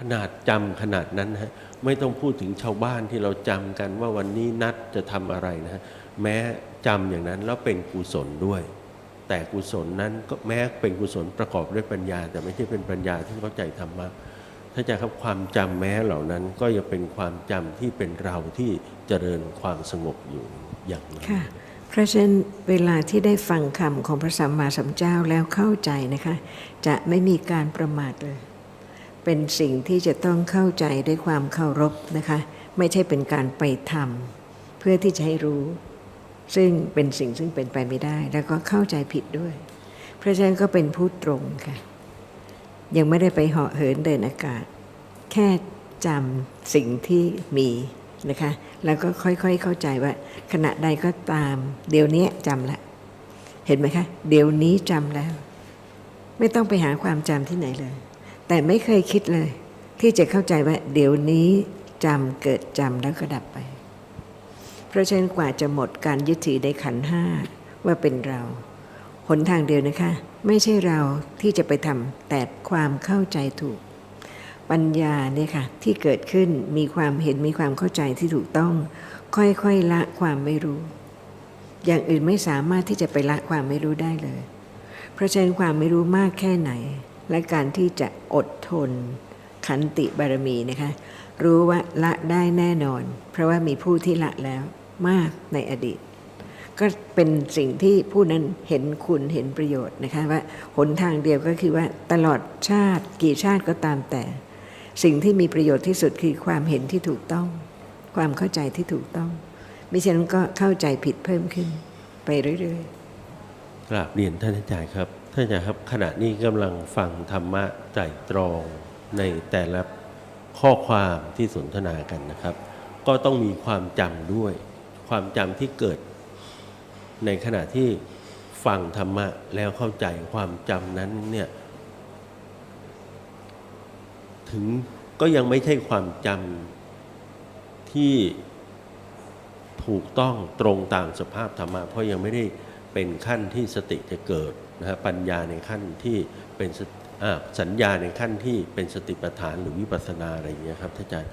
ขนาดจำขนาดนั้นฮะไม่ต้องพูดถึงชาวบ้านที่เราจำกันว่าวันนี้นัดจะทำอะไรนะฮะแม้จำอย่างนั้นแล้วเป็นกุศลด้วย แต่กุศลนั้นก็แม้เป็นกุศลประกอบด้วยปัญญา แต่ไม่ใช่เป็นปัญญาที่เข้าใจธรรมะถ้าจะครับความจำแม้เหล่านั้นก็ยังเป็นความจำที่เป็นเราที่เจริญความสงบอยู่อย่างนั้นค่ะเพราะฉะนั้นเวลาที่ได้ฟังคำของพระสัมมาสัมพุทธเจ้าแล้วเข้าใจนะคะ จะไม่มีการประมาทเลย เป็นสิ่งที่จะต้องเข้าใจด้วยความเคารพนะคะ ไม่ใช่เป็นการไปทำเพื่อที่จะให้รู้ ซึ่งเป็นสิ่งซึ่งเป็นไปไม่ได้ แล้วก็เข้าใจผิดด้วยเพราะฉะนั้นก็เป็นผู้ตรงค่ะ ยังไม่ได้ไปเหาะเหินเดินอากาศ แค่จำสิ่งที่มีนะคะ แล้วก็ค่อยๆเข้าใจว่า ขณะใดก็ตาม เดี๋ยวนี้จำละเห็นไหมคะ เดี๋ยวนี้จำแล้ว ไม่ต้องไปหาความจำที่ไหนเลย แต่ไม่เคยคิดเลย ที่จะเข้าใจว่า เดี๋ยวนี้จำเกิดจำแล้วก็ดับไป เพราะฉะนั้นกว่าจะหมดการยึดถือในขันห้าว่าเป็นเราหนทางเดียวนะคะ ไม่ใช่เราที่จะไปทำแต่ความเข้าใจถูก ปัญญาเนี่ยค่ะ ที่เกิดขึ้นมีความเห็นมีความเข้าใจที่ถูกต้อง ค่อยๆละความไม่รู้ อย่างอื่นไม่สามารถที่จะไปละความไม่รู้ได้เลย เพราะฉะนั้นความไม่รู้มากแค่ไหน และการที่จะอดทน ขันติบารมีนะคะ รู้ว่าละได้แน่นอน เพราะว่ามีผู้ที่ละแล้วมากในอดีต ก็เป็นสิ่งที่ผู้นั้นเห็นคุณเห็นประโยชน์นะคะว่าหนทางเดียวก็คือว่าตลอดชาติกี่ชาติก็ตามแต่ สิ่งที่มีประโยชน์ที่สุดคือความเห็นที่ถูกต้อง ความเข้าใจที่ถูกต้องมิฉะนั้นก็เข้าใจผิดเพิ่มขึ้น ไปเรื่อยๆกราบเรียนท่านอาจารย์ครับ ท่านอาจารย์ครับขณะนี้กำลังฟังธรรมะไตรตรองในแต่ละข้อความที่สนทนากันนะครับ ก็ต้องมีความจำด้วย ความจำที่เกิด ในขณะที่ฟังธรรมะแล้วเข้าใจความจำนั้นเนี่ยถึงก็ยังไม่ใช่ความจำที่ถูกต้องตรงตามสภาพธรรมะเพราะยังไม่ได้เป็นขั้นที่สติจะเกิด นะฮะปัญญาในขั้นที่เป็นสติอ่าสัญญาในขั้นที่เป็นสติปัฏฐานหรือวิปัสสนาอะไรอย่างเงี้ยครับท่านอาจารย์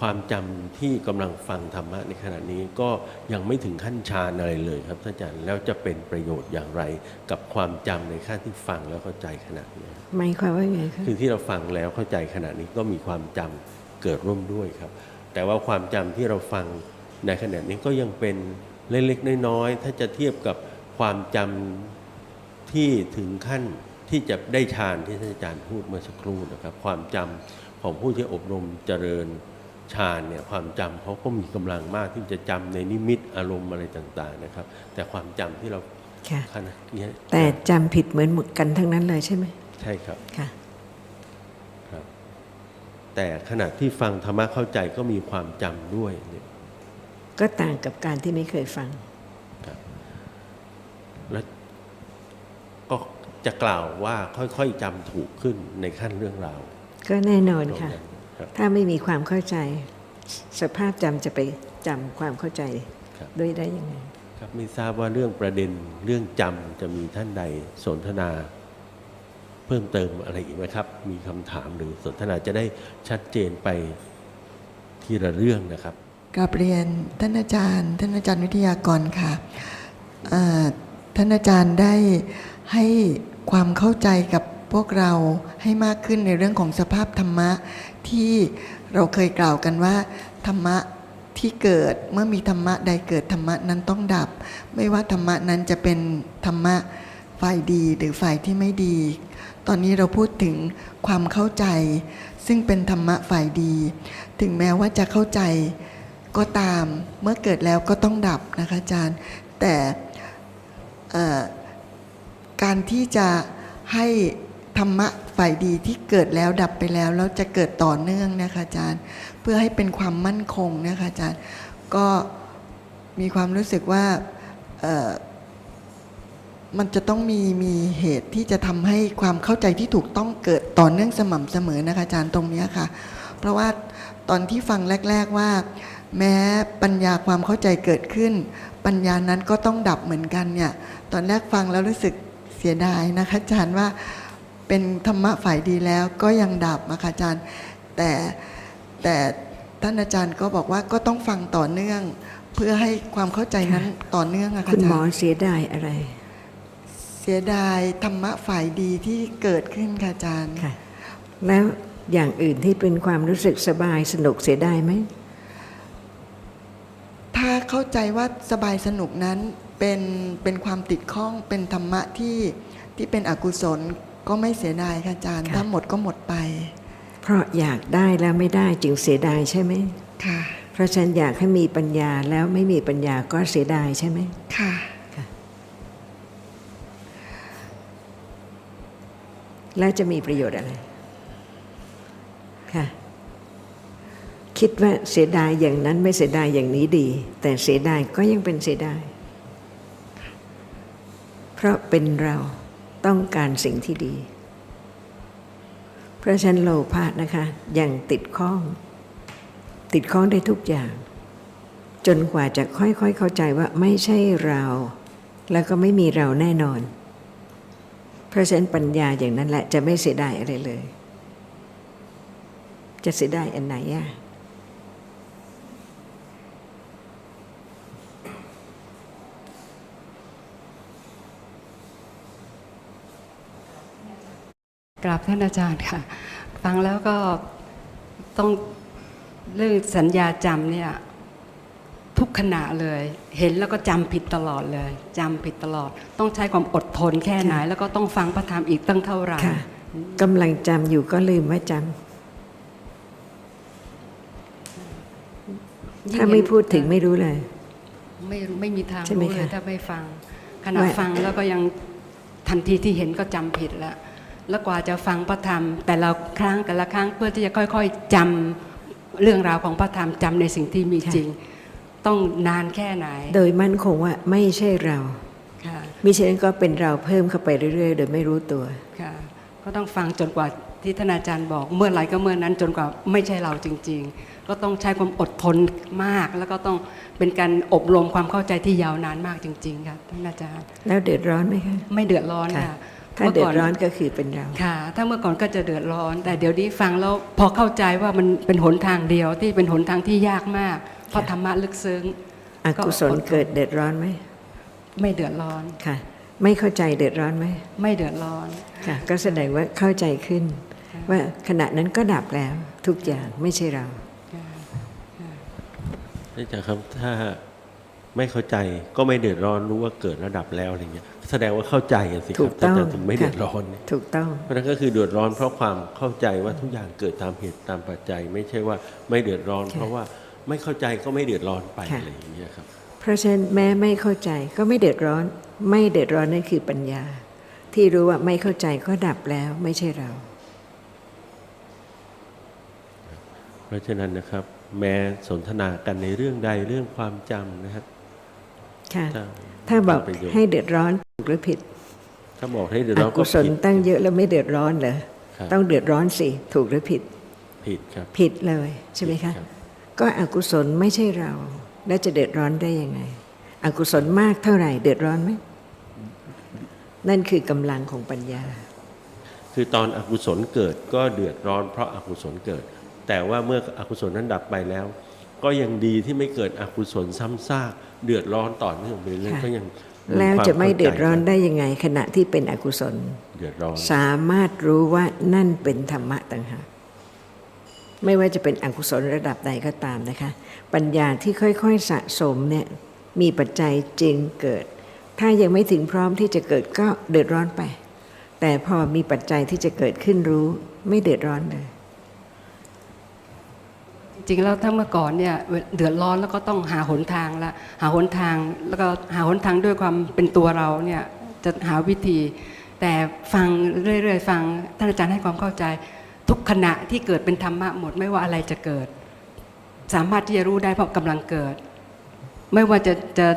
ความจำที่กำลังฟังธรรมะในขณะนี้ก็ยังไม่ถึงขั้นฌานอะไรเลยครับท่านอาจารย์แล้วจะเป็นประโยชน์อย่างไร กับความจำในขั้นที่ฟังแล้วเข้าใจขณะนี้ๆหมายความว่าไงคะคือที่เราฟังแล้วเข้าใจขณะนี้ก็มีความจำเกิดร่วมด้วยครับ แต่ว่าความจำที่เราฟังในขณะนี้ก็ยังเป็นเล็กๆน้อยๆถ้าจะเทียบกับความจำ ที่ถึงขั้นที่จะได้ฌานที่ท่านอาจารย์พูดเมื่อสักครู่นะครับ ความจำของผู้ที่อบรมเจริญฌานเนี่ยความจำเขาก็มีกำลังมากที่จะจำในนิมิตอารมณ์อะไรต่างๆนะครับ แต่ความจำที่เราค่ะขณะนี้แต่จำผิดเหมือนหมดกันทั้งนั้นเลยใช่ไหมใช่ครับค่ะครับ แต่ขณะที่ฟังธรรมะเข้าใจก็มีความจำด้วยเนี่ยก็ต่างกับการที่ไม่เคยฟัง ครับแล้วก็ จะกล่าวว่าค่อยๆจำถูกขึ้นในขั้นเรื่องราวก็แน่นอนตรงค่ะนั้นครับถ้าไม่มีความเข้าใจ สภาพจำจะไปจำความเข้าใจครับด้วยได้ยังไงครับไม่ทราบว่าเรื่องประเด็นเรื่องจำจะมีท่านใดสนทนา เพิ่มเติมอะไรอีกไหมครับ มีคำถามหรือสนทนาจะได้ชัดเจนไปทีละเรื่องนะครับกราบเรียนท่านอาจารย์ ท่านอาจารย์วิทยากรค่ะเอ่อท่านอาจารย์ได้ให้ ความเข้าใจกับพวกเราให้มากขึ้นในเรื่องของสภาพธรรมะที่เราเคยกล่าวกันว่า ธรรมะที่เกิดเมื่อมีธรรมะใดเกิดธรรมะนั้นต้องดับ ไม่ว่าธรรมะนั้นจะเป็นธรรมะฝ่ายดีหรือฝ่ายที่ไม่ดี ตอนนี้เราพูดถึงความเข้าใจ ซึ่งเป็นธรรมะฝ่ายดี ถึงแม้ว่าจะเข้าใจก็ตามเมื่อเกิดแล้วก็ต้องดับนะคะอาจารย์ แต่ การที่จะให้ธรรมะฝ่ายดีที่เกิดแล้วดับไปแล้วแล้วจะเกิดต่อเนื่องนะคะอาจารย์ เพื่อให้เป็นความมั่นคงนะคะอาจารย์ ก็มีความรู้สึกว่ามันจะต้องมีมีเหตุที่จะทำให้ความเข้าใจที่ถูกต้องเกิดต่อเนื่องสม่ำเสมอนะคะอาจารย์ตรงนี้ค่ะ เพราะว่าตอนที่ฟังแรก ๆว่า แม้ปัญญาความเข้าใจเกิดขึ้น ปัญญานั้นก็ต้องดับเหมือนกันเนี่ยตอนแรกฟังแล้วรู้สึก สียดายนะคะอาจารย์ว่าเป็นธรรมะฝ่ายดีแล้วก็ยังดับนะคะอาจารย์ แต่แต่ท่านอาจารย์ก็บอกว่าก็ต้องฟังต่อเนื่อง เพื่อให้ความเข้าใจนั้นต่อเนื่องอะค่ะคุณอาหมจาอรย์เสียดายอะไร เสียดายธรรมะฝ่ายดีที่เกิดขึ้นค่ะอาจารย์ค่ะ แล้วอย่างอื่นที่เป็นความรู้สึกสบายสนุกเสียดายไหมถ้าเข้าใจว่าสบายสนุกนั้น เป็นเป็นความติดข้องเป็นธรรมะที่ที่เป็นอกุศลก็ไม่เสียดายค่ะอาจารย์ ค่ะ ถ้าหมดก็หมดไปเพราะอยากได้แล้วไม่ได้จึงเสียดายใช่ไหม ค่ะเพราะฉันอยากให้มีปัญญาแล้วไม่มีปัญญาก็เสียดายใช่ไหม ค่ะแล้วจะมีประโยชน์อะไร ค่ะ คิดว่าเสียดายอย่างนั้นไม่เสียดายอย่างนี้ดี แต่เสียดายก็ยังเป็นเสียดาย เพราะเป็นเราต้องการสิ่งที่ดี เพราะฉันโลภะนะคะยังติดข้อง ติดข้องได้ทุกอย่าง จนกว่าจะค่อยๆเข้าใจว่าไม่ใช่เรา แล้วก็ไม่มีเราแน่นอน เพราะฉะนั้นปัญญาอย่างนั้นแหละจะไม่เสียดายอะไรเลย จะเสียดายอันไหนอะ กราบท่านอาจารย์ค่ะ ฟังแล้วก็ต้องเรื่องสัญญาจำเนี่ยทุกขณะเลย เห็นแล้วก็จำผิดตลอดเลยจำผิดตลอด ต้องใช้ความอดทนแค่ไหน แล้วก็ต้องฟังพระธรรมอีกตั้งเท่าไหร่ค่ะกำลังจำอยู่ก็ลืมว่าจยิ่ำงถ้าไม่พูดถึงไม่รู้เลย ไม่ไม่มีทางใช่ไหมรู้เลยคะถ้าไม่ฟังขณะว่าฟังแล้วก็ยังทันทีที่เห็นก็จำผิดแล้ว แล้วกว่าจะฟังพระธรรม แต่ละครั้งแต่ละครั้งเพื่อที่จะค่อยๆจำเรื่องราวของพระธรรมจำในสิ่งที่มีจริง ต้องนานแค่ไหน โดยมั่นคงว่าไม่ใช่เราค่ะมิฉะนั้นก็เป็นเราเพิ่มเข้าไปเรื่อยๆ โดยไม่รู้ตัวค่ะก็ต้องฟังจนกว่าที่ท่านอาจารย์บอกเมื่อไหร่ก็เมื่อนั้นจนกว่าไม่ใช่เราจริง ๆ ก็ต้องใช้ความอดทนมาก แล้วก็ต้องเป็นการอบรมความเข้าใจที่ยาวนานมากจริง ๆค่ะท่านอาจารย์ แล้วเดือดร้อนไหมคะไม่เดือดร้อนค่ะค่ะ ถ้าเดือดร้อนก็คือเป็นเราค่ะ ถ้าเมื่อก่อนก็จะเดือดร้อน แต่เดี๋ยวนี้ฟังแล้วพอเข้าใจว่ามันเป็นหนทางเดียวที่เป็นหนทางที่ยากมาก เพราะธรรมะลึกซึ้งอกุศลเกิดเดือดร้อนไหมไม่เดือดร้อนค่ะ ไม่เข้าใจเดือดร้อนไหมไม่เดือดร้อนค่ะ ก็แสดงว่าเข้าใจขึ้น ว่าขณะนั้นก็ดับแล้วทุกอย่างไม่ใช่เรานี่จะครับถ้าไม่เข้าใจก็ไม่เดือดร้อนรู้ว่าเกิดระดับแล้วอะไรเงี้ย แสดงว่าเข้าใจกันสิคถูรับกต้องแต่ถึงไม่เดือดร้อนเนี่ยถูกต้องเพราะฉะนั้นก็คือเดือดร้อนเพราะความเข้าใจว่าทุกอย่างเกิดตามเหตุตามปัจจัย ไม่ใช่ว่าไม่เดือดร้อนค่ะเพราะว่าไม่เข้าใจก็ไม่เดือดร้อนไปค่ะอะไรอย่างเงี้ยครับ เพราะฉะนั้นแม้ไม่เข้าใจก็ไม่เดือดร้อน ไม่เดือดร้อนนั่นคือปัญญา ที่รู้ว่าไม่เข้าใจก็ดับแล้วไม่ใช่เรา เพราะฉะนั้นนะครับ แม้สนทนากันในเรื่องใดเรื่องความจำนะครับค่ะถ้าถ้าบอกเป็นประโยชน์ให้เดือดร้อน ถูกหรือผิด ถ้าบอกให้เดือดอร้อนกุศลผิดตั้งเยอะแล้วไม่เดือดร้อนเหรอครับต้องเดือดร้อนสิถูกหรือผิด ผิดครับผิดเลยใช่ไหมคะรับก็อกุศลไม่ใช่เรา แล้วจะเดือดร้อนได้ยังไง อกุศลมากเท่าไหร่ เดือดร้อนไหมนั่นคือกำลังของปัญญา คือตอนอกุศลเกิดก็เดือดร้อน เพราะอากุศลเกิด แต่ว่าเมื่ออกุศลนั้นดับไปแล้ว ก็ยังดีที่ไม่เกิดอกุศลซ้ำซากเดือดร้อนต่อเนื่องไปเรื่อยๆค่ะก็ยัง แล้วจะไม่เดือดร้อนได้ได้ยังไง ขณะที่เป็นอกุศลเดือดร้อนสามารถรู้ว่านั่นเป็นธรรมะต่างหากไม่ว่าจะเป็นอกุศลระดับใดก็ตามนะคะ ปัญญาที่ค่อยๆสะสมเนี่ยมีปัจจัยจริงเกิด ถ้ายังไม่ถึงพร้อมที่จะเกิดก็เดือดร้อนไป แต่พอมีปัจจัยที่จะเกิดขึ้นรู้ ไม่เดือดร้อนเลยจ ริง ๆ แล้วถ้าเมื่อก่อนเนี่ยเดือดร้อนแล้วก็ต้องหาหนทางละหาหนทางแล้วก็หาหนทางด้วยความเป็นตัวเราเนี่ยจะหาวิธี แต่ฟังเรื่อยๆฟังท่านอาจารย์ให้ความเข้าใจ ทุกขณะที่เกิดเป็นธรรมะหมดไม่ว่าอะไรจะเกิด สามารถที่จะรู้ได้เพราะกำลังเกิด ไม่ว่าจะจะ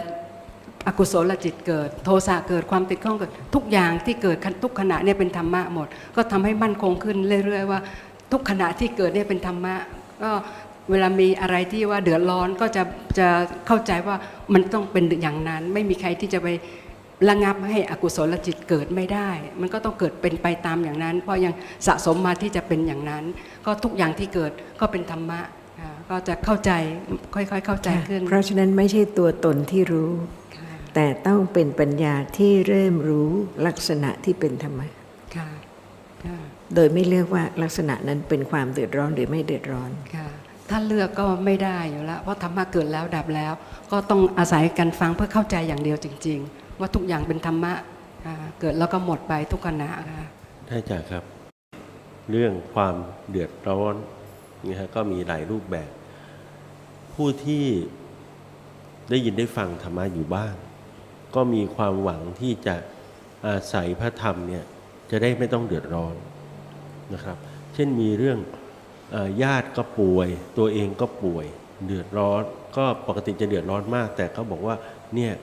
อกุศลจิตเกิด โทสะเกิดความติดข้องเกิด ทุกอย่างที่เกิดทุกขณะเนี่ยเป็นธรรมะหมด ก็ทำให้มั่นคงขึ้นเรื่อยๆว่า ทุกขณะที่เกิดเนี่ยเป็นธรรมะ ก็ เวลามีอะไรที่ว่าเดือดร้อนก็จะจะเข้าใจว่ามันต้องเป็นอย่างนั้น ไม่มีใครที่จะไประงับให้อกุศลจิตเกิดไม่ได้ มันก็ต้องเกิดเป็นไปตามอย่างนั้น เพราะยังสะสมมาที่จะเป็นอย่างนั้น ก็ทุกอย่างที่เกิดก็เป็นธรรมะอ่าก็จะเข้าใจค่อยๆ เข้าใจค่ะขึ้น เพราะฉะนั้นไม่ใช่ตัวตนที่รู้ค่ะแต่ต้องเป็นปัญญาที่เริ่มรู้ลักษณะที่เป็นธรรมะค่ะค่ะโดยไม่เลือกว่าลักษณะนั้นเป็นความเดือดร้อนหรือไม่เดือดร้อนค่ะ ถ้าเลือกก็ไม่ได้อยู่แล้ว เพราะธรรมะเกิดแล้วดับแล้ว ก็ต้องอาศัยการฟังเพื่อเข้าใจอย่างเดียวจริง ๆ ว่าทุกอย่างเป็นธรรมะเกิดแล้วก็หมดไปทุกขณะค่ะท่านอาจารย์ครับ เรื่องความเดือดร้อนนะฮะก็มีหลายรูปแบบ ผู้ที่ได้ยินได้ฟังธรรมะอยู่บ้าง ก็มีความหวังที่จะอาศัยพระธรรมเนี่ยจะได้ไม่ต้องเดือดร้อนนะครับ เช่นมีเรื่อง ญาติก็ป่วย ตัวเองก็ป่วยเดือดร้อน ก็ปกติจะเดือดร้อนมาก แต่เขาบอกว่าเนี่ย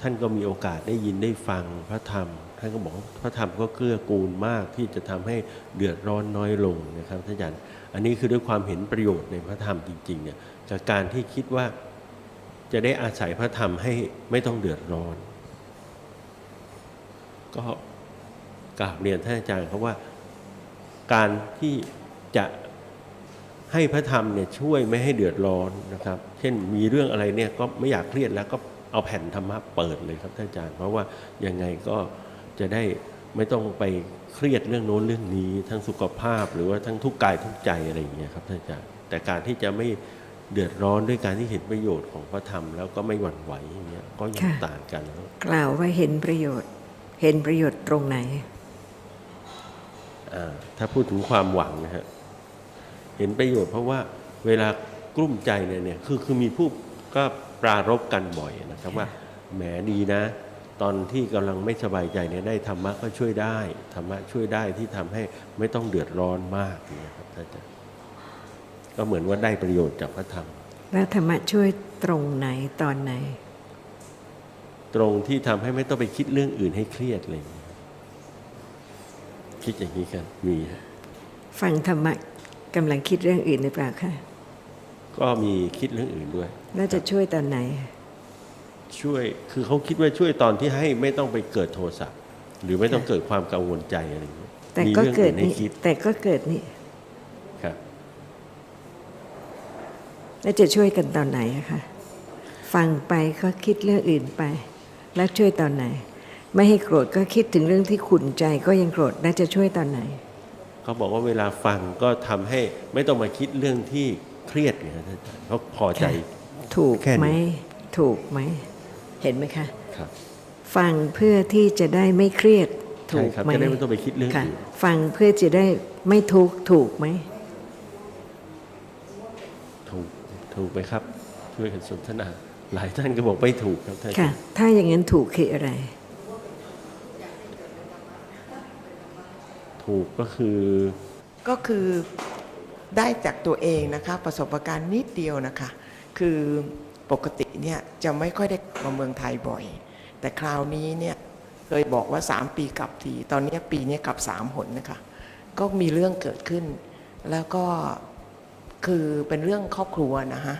ท่านก็มีโอกาสได้ยินได้ฟังพระธรรม ท่านก็บอกพระธรรมก็เกื้อกูลมากที่จะทำให้เดือดร้อนน้อยลงนะครับท่านอาจารย์อันนี้คือด้วยความเห็นประโยชน์ในพระธรรมจริงๆเนี่ยจากการที่คิดว่าจะได้อาศัยพระธรรมให้ไม่ต้องเดือดร้อน ก็กราบเรียนท่านอาจารย์ครับว่า การที่จะ ให้พระธรรมเนี่ยช่วยไม่ให้เดือดร้อนนะครับ เช่นมีเรื่องอะไรเนี่ยก็ไม่อยากเครียดแล้วก็เอาแผ่นธรรมะเปิดเลยครับท่านอาจารย์ เพราะว่ายังไงก็จะได้ไม่ต้องไปเครียดเรื่องโน้นเรื่องนี้ทั้งสุขภาพหรือว่าทั้งทุกกายทุกใจอะไรอย่างเงี้ยครับท่านอาจารย์แต่การที่จะไม่เดือดร้อนด้วยการที่เห็นประโยชน์ของพระธรรมแล้วก็ไม่หวั่นไหวอย่างเงี้ยก็ยังค่ะต่างกันแล้วกล่าวว่าเห็นประโยชน์ เห็นประโยชน์ตรงไหนอ่าถ้าพูดถึงความหวังนะฮะ เห็นประโยชน์ เพราะว่าเวลากลุ้มใจเนี่ยเนี่ยคือคือมีผู้ก็ปรารบกันบ่อยนะครับว่าแหมดีนะ ตอนที่กำลังไม่สบายใจเนี่ยได้ธรรมะก็ช่วยได้ธรรมะช่วยได้ที่ทำให้ไม่ต้องเดือดร้อนมากเนี่ยครับท่านอาจารย์ก็เหมือนว่าได้ประโยชน์จากพระธรรม แล้วธรรมะช่วยตรงไหนตอนไหน ตรงที่ทำให้ไม่ต้องไปคิดเรื่องอื่นให้เครียดเลย คิดอย่างนี้กันมีฮะฟังธรรมะ กำลังคิดเรื่องอื่นหรือเปล่าคะก็มีคิดเรื่องอื่นด้วยแล้วจะช่วยตอนไหน ช่วยคือเขาคิดว่าช่วยตอนที่ให้ไม่ต้องไปเกิดโทสะหรือไม่ต้องเกิดความกังวลใจอะไรอย่างเงี้ยแต่มีก็เรื่องเกิดอื่นให้นี่คิดแต่ก็เกิดนี่ครับแล้วจะช่วยกันตอนไหนอะคะฟังไปก็คิดเรื่องอื่นไป แล้วช่วยตอนไหน ไม่ให้โกรธก็คิดถึงเรื่องที่ขุ่นใจก็ยังโกรธแล้วจะช่วยตอนไหน เขาบอกว่าเวลาฟังก็ทำให้ไม่ต้องมาคิดเรื่องที่เครียดไงครับท่านอาจารย์เขาพอใจ ถูกแค่นี้ไหมถูกไหมเห็นไหมคะครับฟังเพื่อที่จะได้ไม่เครียดใช่ถูกครับไหมจะได้ไม่ต้องไปคิดเรื่องค่ะอื่นฟังเพื่อจะได้ไม่ทุกข์ถูกไหมถูกถูกไหมครับช่วยกันสนทนาหลายท่านก็บอกไม่ถูกครับท่านอาจาค่ะรย์ถ้าอย่างนั้นถูกคืออะไร ถูกก็คือ ก็คือได้จากตัวเองนะคะ ประสบการณ์นิดเดียวนะคะ คือปกติเนี่ยจะไม่ค่อยได้มาเมืองไทยบ่อย แต่คราวนี้เนี่ยเคยบอกว่า 3 ปีกลับที ตอนนี้ปีนี้กลับ 3 หนนะคะ ก็มีเรื่องเกิดขึ้น แล้วก็คือเป็นเรื่องครอบครัวนะฮะ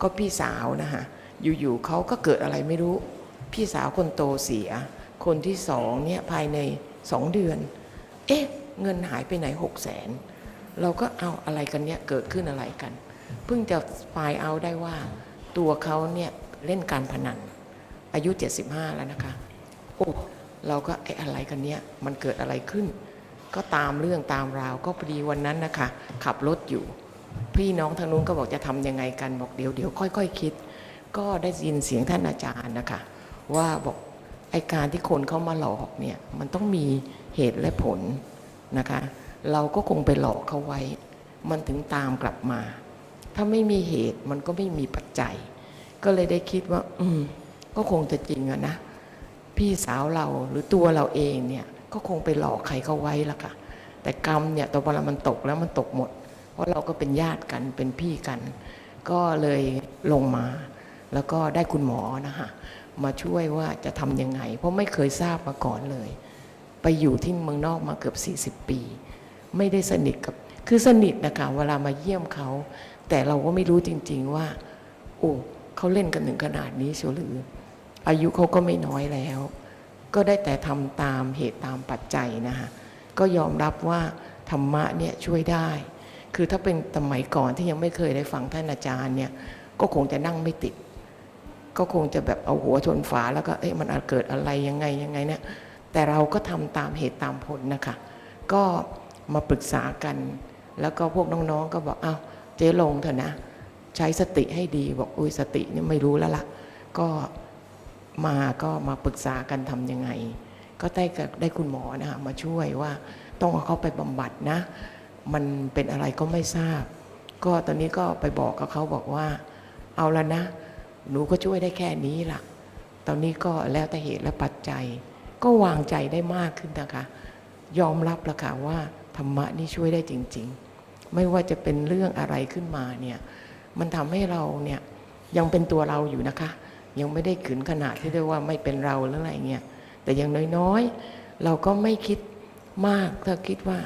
ก็พี่สาวนะฮะ อยู่ๆเขาก็เกิดอะไรไม่รู้ พี่สาวคนโตเสีย คนที่สองเนี่ยภายในสองเดือน เอ๊ะ เงินหายไปไหนหกแสนเราก็เอาอะไรกันเนี่ยเกิดขึ้นอะไรกัน เพิ่งจะฟล์เอาได้ว่า ตัวเขาเนี่ยเล่นการพนัน อายุ 75 แล้วนะคะ โอ้เราก็ไอ้อะไรกันเนี่ยมันเกิดอะไรขึ้น ก็ตามเรื่องตามราวก็พอดีวันนั้นนะคะ ขับรถอยู่ พี่น้องทางนู้นก็บอกจะทำยังไงกันบอกเดี๋ยวเดี๋ยวค่อยๆคคิด ก็ได้ยินเสียงท่านอาจารย์นะคะ ว่าบอกไอการที่คนเขามาหลอกเนี่ยมันต้องมี เหตุและผลนะคะ เราก็คงไปหลอกเขาไว้ มันถึงตามกลับมา ถ้าไม่มีเหตุมันก็ไม่มีปัจจัย ก็เลยได้คิดว่า อืม ก็คงจะจริงอะนะ พี่สาวเราหรือตัวเราเองเนี่ย ก็คงไปหลอกใครเขาไว้ละค่ะ แต่กรรมเนี่ยตอนเวลามันตกแล้วมันตกหมด เพราะเราก็เป็นญาติกันเป็นพี่กัน ก็เลยลงมา แล้วก็ได้คุณหมอนะคะมาช่วยว่าจะทำยังไง เพราะไม่เคยทราบมาก่อนเลย ไปอยู่ที่เมืองนอกมาเกือบ 40 ปี ไม่ได้สนิทกับคือสนิทนะคะเวลามาเยี่ยมเขา แต่เราก็ไม่รู้จริง ๆว่า โอ้เขาเล่นกันถึงขนาดนี้เชียวหรือ อายุเขาก็ไม่น้อยแล้ว ก็ได้แต่ทำตามเหตุตามปัจจัยนะฮะก็ยอมรับว่าธรรมะเนี่ยช่วยได้ คือถ้าเป็นสมัยก่อนที่ยังไม่เคยได้ฟังท่านอาจารย์เนี่ย ก็คงจะนั่งไม่ติด ก็คงจะแบบเอาหัวชนฝาแล้วก็เอ๊ะมันอาจเกิดอะไรยังไงยังไงเนี่ย แต่เราก็ทำตามเหตุตามผลนะคะ ก็มาปรึกษากัน แล้วก็พวกน้องๆก็บอกเอ้าเจ๊ลงเถอะนะ ใช้สติให้ดีบอกอุ้ยสตินี่ไม่รู้แล้วล่ะ ก็มาก็มาปรึกษากันทำยังไง ก็ได้ได้คุณหมอนะคะมาช่วยว่าต้องเอาเขาไปบำบัดนะ มันเป็นอะไรก็ไม่ทราบ ก็ตอนนี้ก็ไปบอกกับเขาบอกว่า เอาละนะ หนูก็ช่วยได้แค่นี้ล่ะ ตอนนี้ก็แล้วแต่เหตุและปัจจัย ก็วางใจได้มากขึ้นนะคะ ยอมรับละค่ะว่าธรรมะนี่ช่วยได้จริง ๆ ไม่ว่าจะเป็นเรื่องอะไรขึ้นมาเนี่ยมันทำให้เราเนี่ยยังเป็นตัวเราอยู่นะคะ ยังไม่ได้ขืนขนาดที่เรียกว่าไม่เป็นเราหรืออะไรเงี้ยแต่อย่างน้อยๆ เราก็ไม่คิดมากถ้าคิดว่า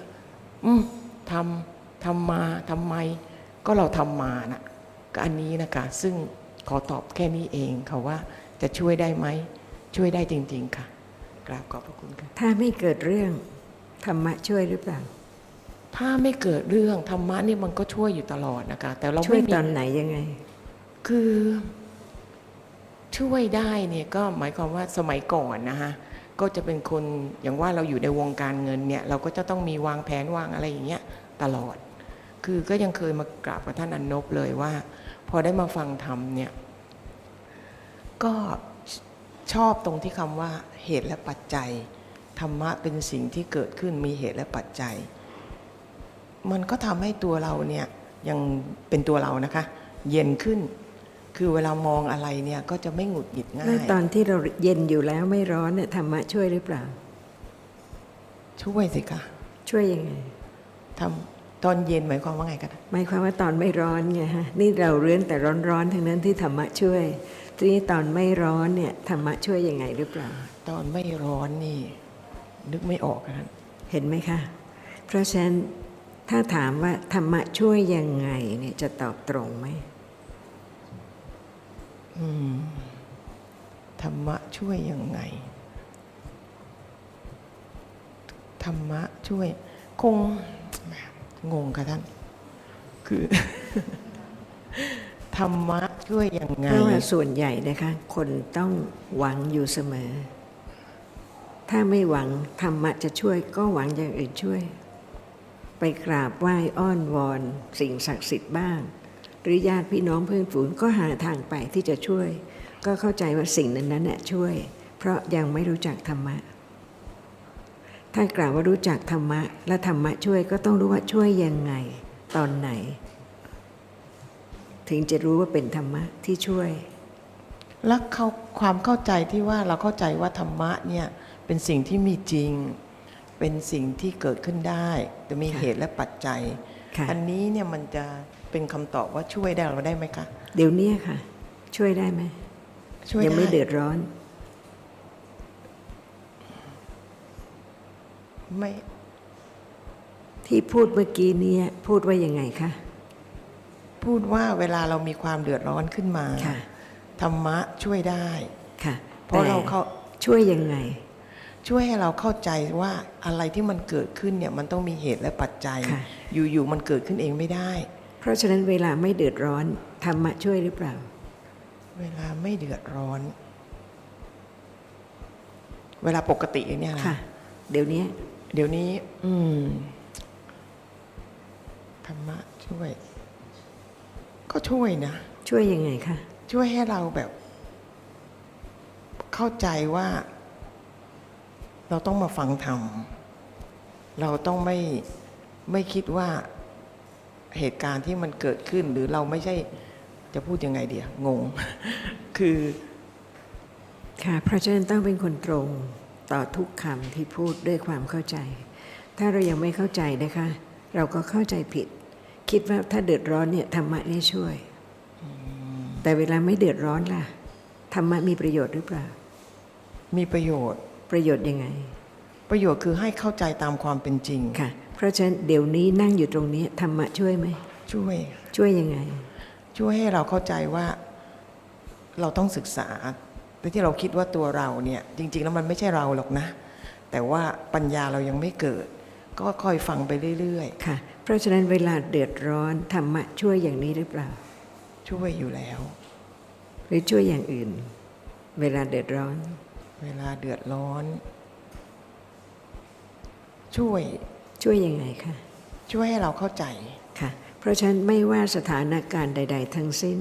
อืมทำทำมาทำไม ก็เราทำมานะ่ะก็อันนี้นะคะซึ่งขอตอบแค่นี้เองค่ะว่าจะช่วยได้ไหมช่วยได้จริง ๆ ค่ะ กราบขอบพระคุณค่ะถ้าไม่เกิดเรื่องธรรมะช่วยหรือเปล่า ถ้าไม่เกิดเรื่องธรรมะนี่มันก็ช่วยอยู่ตลอดนะคะ แต่เราช่วยไม่มีตอนไหนยังไง คือช่วยได้เนี่ยก็หมายความว่าสมัยก่อนนะคะก็จะเป็นคนอย่างว่าเราอยู่ในวงการเงินเนี่ยเราก็จะต้องมีวางแผนวางอะไรอย่างเงี้ยตลอด คือก็ยังเคยมากราบกับท่านอนนบเลยว่า พอได้มาฟังธรรมเนี่ย ก็ ชอบตรงที่คำว่าเหตุและปัจจัย ธรรมะเป็นสิ่งที่เกิดขึ้นมีเหตุและปัจจัย มันก็ทำให้ตัวเราเนี่ยยังเป็นตัวเรานะคะ เย็นขึ้น คือเวลามองอะไรเนี่ยก็จะไม่หงุดหงิดง่าแล้วยตอนที่เราเย็นอยู่แล้วไม่ร้อนเนี่ยธรรมะช่วยหรือเปล่า ช่วยสิคะช่วยยังไงทำตอนเย็นหมายความว่าไงกันหมายความว่าตอนไม่ร้อนไงฮะนี่เราเรื้อนแต่ร้อนๆทั้งนั้นที่ธรรมะช่วย ทีนี้ตอนไม่ร้อนเนี่ยธรรมะช่วยยังไงหรือเปล่า ตอนไม่ร้อนนี่ นึกไม่ออกนะเห็นไหมคะ เพราะฉะนั้นถ้าถามว่าธรรมะช่วยยังไงเนี่ยจะตอบตรงไหมอืมธรรมะช่วยยังไง ธรรมะช่วย คงงงค่ะท่าน คือธ รรมะช่วยยังไงเพราะว่าส่วนใหญ่นะคะ คนต้องหวังอยู่เสมอ ถ้าไม่หวังธรรมะจะช่วยก็หวังอย่างอื่นช่วย ไปกราบไหว้อ้อนวอน สิ่งศักดิ์สิทธิ์บ้าง หรือญาติพี่น้องเพื่อนฝูงก็หาทางไปที่จะช่วย ก็เข้าใจว่าสิ่งนั้นนั้นน่ะช่วย เพราะยังไม่รู้จักธรรมะถ้ากล่าวว่ารู้จักธรรมะ และธรรมะช่วยก็ต้องรู้ว่าช่วยยังไง ตอนไหน ถึงจะรู้ว่าเป็นธรรมะที่ช่วย และเขาความเข้าใจที่ว่าเราเข้าใจว่าธรรมะเนี่ยเป็นสิ่งที่มีจริง เป็นสิ่งที่เกิดขึ้นได้ แต่มีค่ะเหตุและปัจจัยค่ะอันนี้เนี่ยมันจะเป็นคำตอบว่าช่วยได้เราได้ไหมคะ เดี๋ยวเนี้ยค่ะ ช่วยได้ไหมช่วยยังไม่ได้เดือดร้อน ไม่ที่พูดเมื่อกี้เนี้พูดว่ายังไงคะ พูดว่าเวลาเรามีความเดือดร้อนขึ้นมาค่ะ ธรรมะช่วยได้ ค่ะเพราะเราเข้าช่วยยังไง ช่วยให้เราเข้าใจว่าอะไรที่มันเกิดขึ้นเนี่ยมันต้องมีเหตุและปัจจัย ค่ะ อยู่ๆมันเกิดขึ้นเองไม่ได้ เพราะฉะนั้นเวลาไม่เดือดร้อนธรรมะช่วยหรือเปล่า เวลาไม่เดือดร้อน เวลาปกติเนี่ยนะค่ะ เดี๋ยวนี้ เดี๋ยวนี้ อืมธรรมะช่วย ก็ช่วยนะ ช่วยยังไงคะช่วยให้เราแบบ เข้าใจว่า เราต้องมาฟังธรรมเราต้องไม่ไม่คิดว่าเหตุการณ์ที่มันเกิดขึ้น หรือเราไม่ใช่จะพูดยังไงเดียงง คือ ค่ะเพราะฉะนั้นต้องเป็นคนตรงต่อทุกคำที่พูดด้วยความเข้าใจ ถ้าเรายังไม่เข้าใจนะคะ เราก็เข้าใจผิด คิดว่าถ้าเดือดร้อนเนี่ยธรรมะนี่ช่วย แต่เวลาไม่เดือดร้อนล่ะธรรมะมีประโยชน์หรือเปล่า มีประโยชน์ประโยชน์ยังไง ประโยชน์คือให้เข้าใจตามความเป็นจริงค่ะ เพราะฉะนั้นเดี๋ยวนี้นั่งอยู่ตรงนี้ธรรมะช่วยไหมช่วย ช่วยยังไง ช่วยให้เราเข้าใจว่าเราต้องศึกษาแต่ที่เราคิดว่าตัวเราเนี่ยจริง ๆ แล้วมันไม่ใช่เราหรอกนะ แต่ว่าปัญญาเรายังไม่เกิด ก็คอยฟังไปเรื่อยค่ะ เพราะฉะนั้นเวลาเดือดร้อนธรรมะช่วยอย่างนี้หรือเปล่าๆช่วยอยู่แล้ว หรือช่วยอย่างอื่น เวลาเดือดร้อน เวลาเดือดร้อน ช่วยช่วยยังไงคะช่วยให้เราเข้าใจค่ะ เพราะฉะนั้นไม่ว่าสถานการณ์ใด ๆ ทั้งสิ้น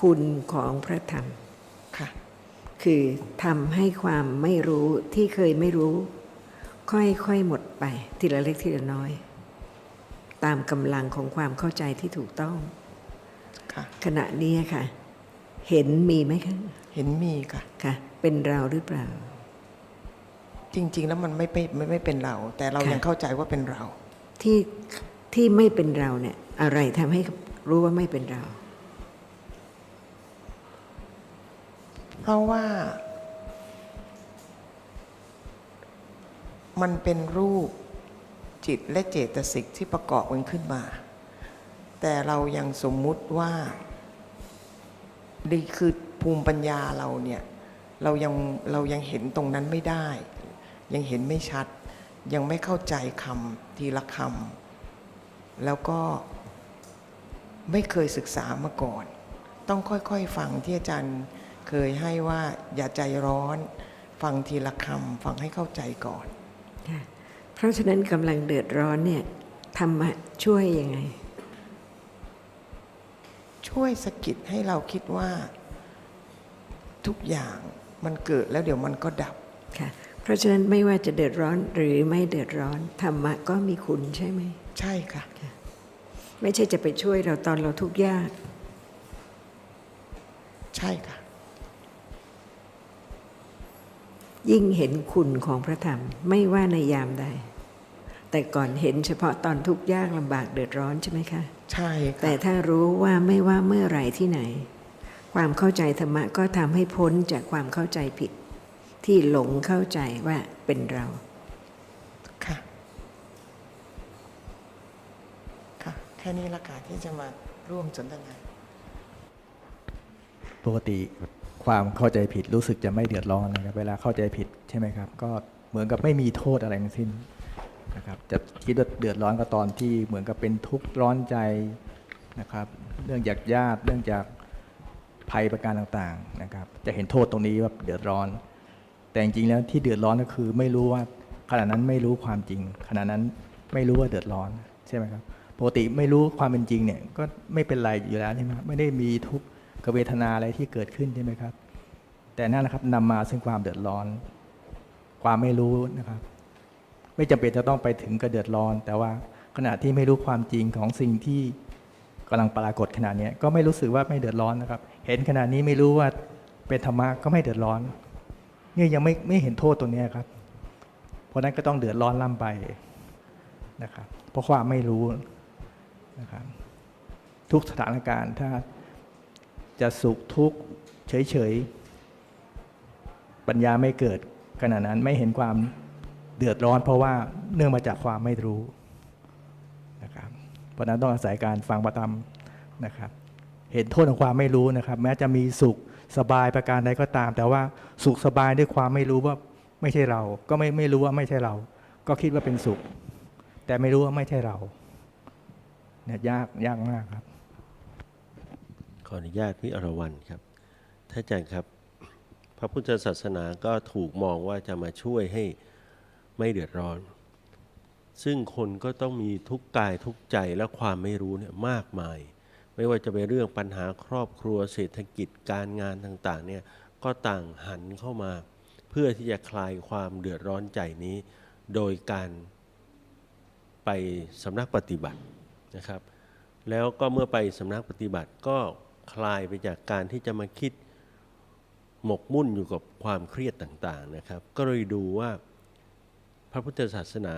คุณของพระธรรมค่ะคือทำให้ความไม่รู้ที่เคยไม่รู้ ค่อยๆหมดไปทีละเล็กทีละน้อย ตามกำลังของความเข้าใจที่ถูกต้องค่ะขณะนี้ค่ะ เห็นมีไหมคะเห็นมีค่ะค่ะ เป็นเราหรือเปล่า จริง ๆ แล้วมันไม่เป็นไม่ไม่เป็นเรา แต่เราค่ะยังเข้าใจว่าเป็นเรา ที่ที่ไม่เป็นเราเนี่ย อะไรทำให้รู้ว่าไม่เป็นเรา เพราะว่า มันเป็นรูป จิตและเจตสิกที่ประกอบกันขึ้นมา แต่เรายังสมมุติว่าดีคือภูมิปัญญาเราเนี่ยเรายังเรายังเห็นตรงนั้นไม่ได้ ยังเห็นไม่ชัด ยังไม่เข้าใจคำทีละคำแล้วก็ไม่เคยศึกษามาก่อน ต้องค่อยๆฟังที่อาจารย์เคยให้ว่าอย่าใจร้อน ฟังทีละคำฟังให้เข้าใจก่อน เพราะฉะนั้นกำลังเดือดร้อนเนี่ยธรรมะช่วยยังไง ช่วยสะกิดให้เราคิดว่า ทุกอย่างมันเกิดแล้วเดี๋ยวมันก็ดับค่ะ เพราะฉะนั้นไม่ว่าจะเดือดร้อนหรือไม่เดือดร้อนธรรมะก็มีคุณใช่ไหม ใช่ค่ะ ไม่ใช่จะไปช่วยเราตอนเราทุกข์ยาก ใช่ค่ะ ยิ่งเห็นคุณของพระธรรมไม่ว่าในยามใด แต่ก่อนเห็นเฉพาะตอนทุกข์ยากลำบากเดือดร้อนใช่ไหมคะ ใช่ค่ะแต่ถ้ารู้ว่าไม่ว่าเมื่อไหร่ที่ไหน ความเข้าใจธรรมะก็ทำให้พ้นจากความเข้าใจผิด ที่หลงเข้าใจว่าเป็นเราค่ะค่ะแค่นี้ละค่ะที่จะมาร่วมสนทนาปกติ ความเข้าใจผิดรู้สึกจะไม่เดือดร้อนนะครับ เวลาเข้าใจผิดใช่ไหมครับ ก็เหมือนกับไม่มีโทษอะไรทั้งสิ้นนะครับ จะคิดว่าเดือดร้อนก็ตอนที่เหมือนกับเป็นทุกข์ร้อนใจนะครับ เรื่องจากญาติเรื่องจากภัยประการต่างๆนะครับ จะเห็นโทษตรงนี้ว่าเดือดร้อน แต่จริงๆแล้วที่เดือดร้อนก็คือไม่รู้ว่าขณะนั้นไม่รู้ความจริงขณะนั้นไม่รู้ว่าเดือดร้อนใช่ไหมครับปกติไม่รู้ความเป็นจริงเนี่ยก็ไม่เป็นไรอยู่แล้วใช่ไหมครับไม่ได้มีทุกข์ กับเวทนาอะไรที่เกิดขึ้นใช่ไหมครับ แต่นั่นแหละครับนำมาซึ่งความเดือดร้อน ความไม่รู้นะครับ ไม่จำเป็นจะต้องไปถึงกับเดือดร้อน แต่ว่าขณะที่ไม่รู้ความจริงของสิ่งที่กำลังปรากฏขณะนี้ก็ไม่รู้สึกว่าไม่เดือดร้อนนะครับ เห็นขณะนี้ไม่รู้ว่าเป็นธรรมะก็ไม่เดือดร้อนเนี่ยยังไม่ไม่เห็นโทษตัวนี้ครับ เพราะนั้นก็ต้องเดือดร้อนล่ำไปนะครับ เพราะความไม่รู้นะครับทุกสถานการณ์ถ้า จะสุขทุกข์เฉยๆปัญญาไม่เกิดขณะนั้นไม่เห็นความเดือดร้อน เพราะว่าเนื่องมาจากความไม่รู้นะครับเพราะนั้นต้องอาศัยการฟังประธรรมนะครับ เห็นโทษของความไม่รู้นะครับ แม้จะมีสุขสบายประการใดก็ตาม แต่ว่าสุขสบายด้วยความไม่รู้ว่าไม่ใช่เรา ก็ไม่ไม่รู้ว่าไม่ใช่เรา ก็คิดว่าเป็นสุข แต่ไม่รู้ว่าไม่ใช่เราเนี่ยยากยากมากครับ ขออนุญาตพี่อรวรรณครับท่านอาจารย์ครับ พระพุทธศาสนาก็ถูกมองว่าจะมาช่วยให้ไม่เดือดร้อน ซึ่งคนก็ต้องมีทุกกายทุกใจและความไม่รู้เนี่ยมากมาย ไม่ว่าจะเป็นเรื่องปัญหาครอบครัวเศรษฐกิจการงานต่างๆเนี่ยก็ต่างหันเข้ามา เพื่อที่จะคลายความเดือดร้อนใจนี้ โดยการไปสำนักปฏิบัตินะครับ แล้วก็เมื่อไปสำนักปฏิบัติก็ คลายไปจากการที่จะมาคิดหมกมุ่นอยู่กับความเครียดต่างๆนะครับ ก็เลยดูว่าพระพุทธศาสนา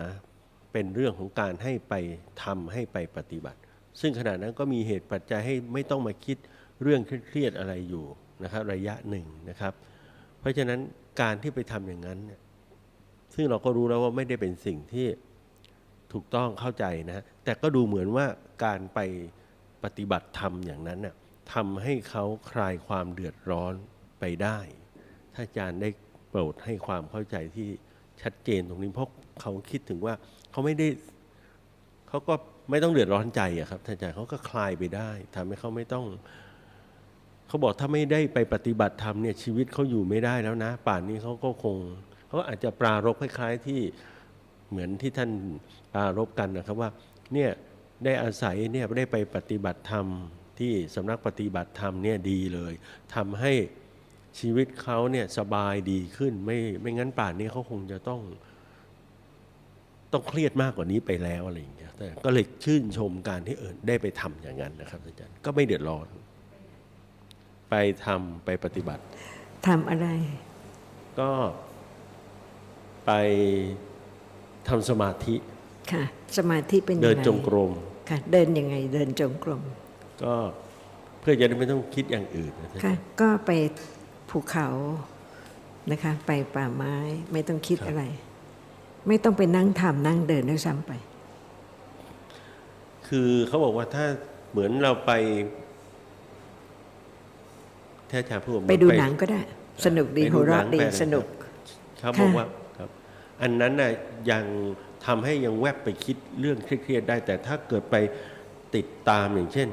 เป็นเรื่องของการให้ไปทำให้ไปปฏิบัติ ซึ่งขณะนั้นก็มีเหตุปัจจัยให้ไม่ต้องมาคิดเรื่องเครียดอะไรอยู่นะครับระยะหนึ่งนะครับ เพราะฉะนั้นการที่ไปทำอย่างนั้น ซึ่งเราก็รู้แล้วว่าไม่ได้เป็นสิ่งที่ถูกต้องเข้าใจนะ แต่ก็ดูเหมือนว่าการไปปฏิบัติธรรมอย่างนั้นน่ะ ทำให้เขาคลายความเดือดร้อนไปได้ ถ้าอาจารย์ได้โปรดให้ความเข้าใจที่ชัดเจนตรงนี้เพราะเขาคิดถึงว่าเขาไม่ได้เขาก็ไม่ต้องเดือดร้อนใจอะครับท่านอาจารย์เขาก็คลายไปได้ทำให้เขาไม่ต้อง เขาบอกถ้าไม่ได้ไปปฏิบัติธรรมเนี่ยชีวิตเขาอยู่ไม่ได้แล้วนะ ป่านนี้เขาก็คงเขาอาจจะปรารบคล้ายๆที่เหมือนที่ท่านปรารบกันนะครับว่าเนี่ยได้อาศัยเนี่ยได้ไปปฏิบัติธรรม ที่สำนักปฏิบัติธรรมเนี่ยดีเลยทำให้ชีวิตเขาเนี่ยสบายดีขึ้น ไม่ไม่งั้นป่านนี้เขาคงจะต้องต้องเครียดมากกว่านี้ไปแล้วอะไรอย่างเงี้ยแต่ก็เลยชื่นชมการที่เออได้ไปทำอย่างนั้นนะครับอาจารย์ก็ไม่เดือดร้อน ไปทำไปปฏิบัติทำอะไร ก็ไปทำสมาธิค่ะสมาธิเป็นยังไงเดินจงกรมค่ะเดินยังไงเดินจงกรม ก็เพื่อจะได้ไม่ต้องคิดอย่างอื่นนะค่ะก็ไปภูเขานะคะ ไปป่าไม้ไม่ต้องคิดอะไร ไม่ต้องไปนั่งทำนั่งเดินด้วยซ้ำไป คือเขาบอกว่าถ้าเหมือนเราไปถ้าอาจารย์พูดว่าไปดูหนังก็ได้ สนุกดีไปหัวเราะหงดีไปอะไรสนุกครับค่ะบอกว่าครับ อันนั้นน่ะยังทำให้ยังแวบไปคิดเรื่องเครียดๆได้ แต่ถ้าเกิดไปติดตามอย่างเช่น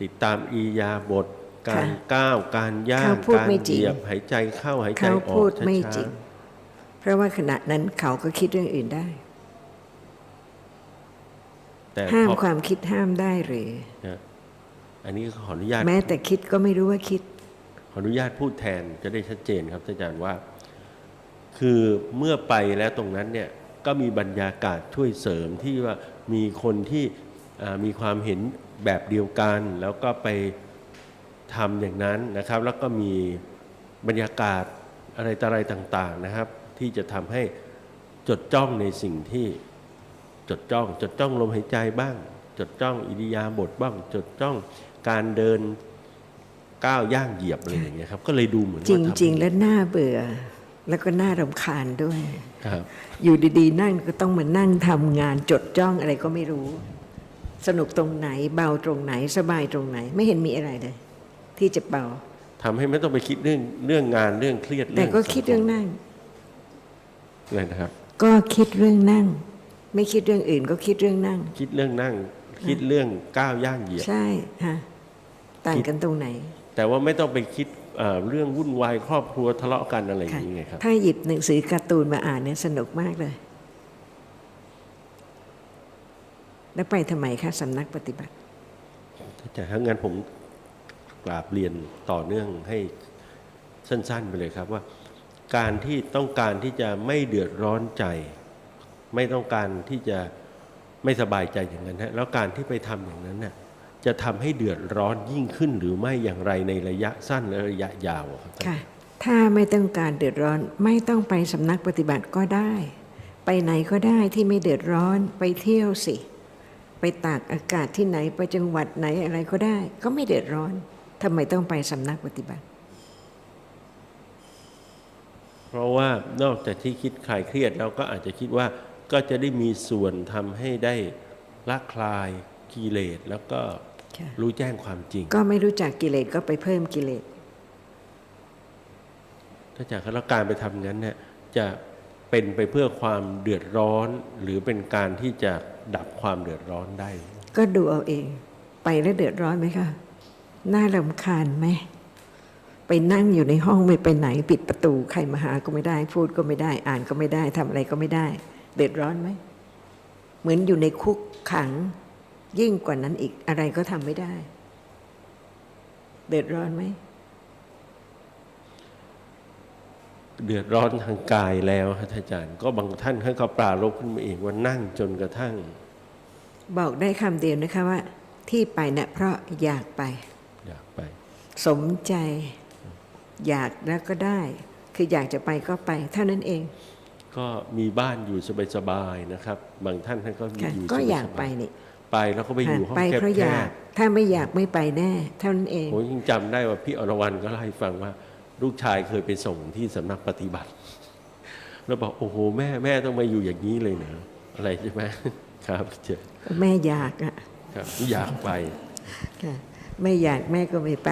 ติดตามอียาบท การก้าวการย่างเขาพูดการไม่เหจริงยียบหายใจเข้าหายใจเขาออพูกดไม่ช้าๆจริง เพราะว่าขณะนั้นเขาก็คิดเรื่องอื่นได้แต่ห้ามพอความคิดห้ามได้หรือนะอันนี้ขออนุญาต แม้แต่คิดก็ไม่รู้ว่าคิด ขออนุญาตพูดแทนจะได้ชัดเจนครับท่านอาจารย์ว่า คือเมื่อไปแล้วตรงนั้นเนี่ยก็มีบรรยากาศช่วยเสริมที่ว่ามีคนที่อ่ามีความเห็น แบบเดียวกัน แล้วก็ไปทำอย่างนั้นนะครับ แล้วก็มีบรรยากาศอะไรต่ออะไรต่าง ๆนะครับ ที่จะทำให้จดจ้องในสิ่งที่จดจ้อง จดจ้องลมหายใจบ้าง จดจ้องอิริยาบถบ้าง จดจ้องการเดินก้าวย่างเหยียบอะไรอย่างเงี้ยครับ ก็เลยดูเหมือนจว่าทำริงๆแล้วน่าเบื่อ แล้วก็น่ารำคาญด้วย ครับ อยู่ดีๆ นั่งก็ต้องมานั่งทำงานจดจ้องอะไรก็ไม่รู้ สนุกตรงไหน เบาตรงไหน สบายตรงไหน ไม่เห็นมีอะไรเลย ที่จะเบาทำให้ไม่ต้องไปคิดเรื่องเรื่องงานเรื่องเครียดแต่ก็สัคิดเรื่องนั่งเลยนะครับ ก็คิดเรื่องนั่ง ไม่คิดเรื่องอื่น ก็คิดเรื่องนั่ง คิดเรื่องนั่ง คิดเรื่องก้าวย่างเหยียบใช่ฮะต่างกันตรงไหน แต่ว่าไม่ต้องไปคิดเอ่อเรื่องวุ่นวายครอบครัวทะเลาะกันอะไรอย่างค่ะนี้ไงครับถ้าหยิบหนังสือการ์ตูนมาอ่านเนี่ยสนุกมากเลย แล้วไปทำไมคะสำนักปฏิบัติถ้าจะถ้างั้นผมกราบเรียนต่อเนื่องให้สั้นๆไปเลยครับว่า การที่ต้องการที่จะไม่เดือดร้อนใจ ไม่ต้องการที่จะไม่สบายใจอย่างนั้นฮะแล้วการที่ไปทำอย่างนั้นน่ะจะทำให้เดือดร้อนยิ่งขึ้นหรือไม่อย่างไรในระยะสั้นและระยะยาวอะครับค่ะ ถ้าไม่ต้องการเดือดร้อนไม่ต้องไปสำนักปฏิบัติก็ได้ ไปไหนก็ได้ที่ไม่เดือดร้อนไปเที่ยวสิ ไปตากอากาศที่ไหนไปจังหวัดไหนอะไรก็ได้ ก็ไม่เดือดร้อนทำไมต้องไปสำนักปฏิบัติ เพราะว่านอกจากที่คิดคลายเครียดแล้วก็อาจจะคิดว่าก็จะได้มีส่วนทำให้ได้ละคลายกิเลสแล้วก็ค่ะรู้แจ้งความจริง ก็ไม่รู้จักกิเลสก็ไปเพิ่มกิเลสถ้าจากแล้วการไปทำงั้นเนี่ยจะ เป็นไปเพื่อความเดือดร้อน หรือเป็นการที่จะดับความเดือดร้อนได้ ก็ดูเอาเอง ไปแล้วเดือดร้อนไหมคะน่ารำคาญไหมไปนั่งอยู่ในห้องไม่ไปไหนปิดประตูใครมาหาก็ไม่ได้ พูดก็ไม่ได้ อ่านก็ไม่ได้ทำอะไรก็ไม่ได้ เดือดร้อนไหมเหมือนอยู่ในคุกขัง ยิ่งกว่านั้นอีกอะไรก็ทำไม่ได้ เดือดร้อนไหม เดือดร้อนทางกายแล้วครับท่านอาจารย์ ก็บางท่านท่านก็ปรารบขึ้นมาเองว่านั่งจนกระทั่ง บอกได้คำเดียวนะคะว่า ที่ไปเนะ่ยเพราะอยากไป อยากไป สมใจ อยากแล้วก็ได้ คืออยากจะไปก็ไป เท่านั้นเอง ก็มีบ้านอยู่สบายๆนะครับ บางท่านท่านก็มีค่ะอยู่ก็อยากสบๆไปนี่ไปแล้วก็ไปอยู่ห้องไปแคเพราะอยาบกถ้าไม่อยากไม่ไปแน่ เท่านั้นเองๆผมยังจำได้ว่าพี่อรวรรณก็เล่าให้ฟังว่า ลูกชายเคยไปส่งที่สำนักปฏิบัติ แล้วบอกโอ้โห แม่แม่ต้องมาอยู่อย่างนี้เลยเนอะอะไรใช่ไหมครับเจอแม่อยากอะครับอยากไปค่ะไม่อยากแม่ก็ไม่ไป